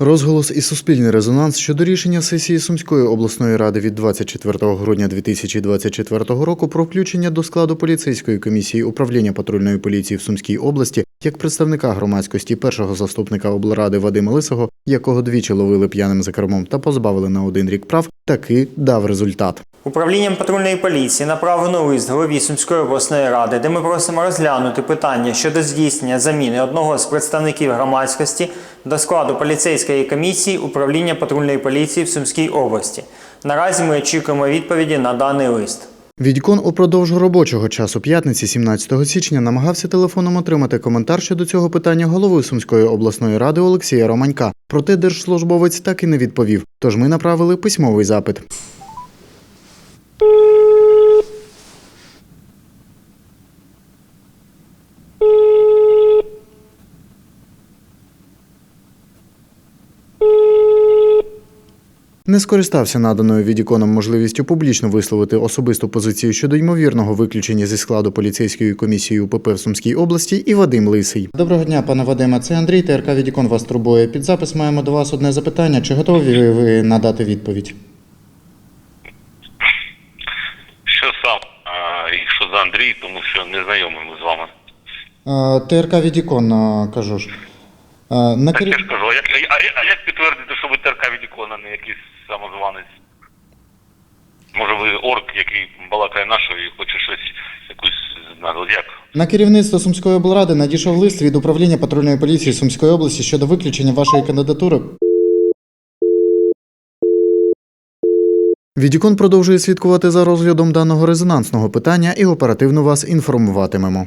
Розголос і суспільний резонанс щодо рішення сесії Сумської обласної ради від 24 грудня 2024 року про включення до складу поліцейської комісії управління патрульної поліції в Сумській області як представника громадськості першого заступника облради Вадима Лисого, якого двічі ловили п'яним за кермом та позбавили на один рік прав, таки дав результат. Управлінням патрульної поліції направлено лист голові Сумської обласної ради, де ми просимо розглянути питання щодо здійснення заміни одного з представників громадськості до складу поліцейської комісії управління патрульної поліції в Сумській області. Наразі ми очікуємо відповіді на даний лист. Відькон упродовж робочого часу п'ятниці, 17 січня, намагався телефоном отримати коментар щодо цього питання голови Сумської обласної ради Олексія Романька. Проте держслужбовець так і не відповів. Тож ми направили письмовий запит. Не скористався наданою відіконом можливістю публічно висловити особисту позицію щодо ймовірного виключення зі складу поліцейської комісії УПП в Сумській області і Вадим Лисий. Доброго дня, пане Вадиме. Це Андрій ТРК Відікон вас турбує. Під запис маємо до вас одне запитання. Чи готові ви надати відповідь? Що сам, а, що за Андрій, тому що не знайомий ми з вами. ТРК Відікон, кажу ж. На Так кер... я ж кажу, а як, а, а як підтвердити, що ви ТРК відікона, не якийсь самозванець? Може ви орк, який балакає нашою і хоче щось, якусь як? На керівництво Сумської облради надійшов лист від управління патрульної поліції Сумської області щодо виключення вашої кандидатури. Відікон продовжує слідкувати за розглядом даного резонансного питання і оперативно вас інформуватимемо.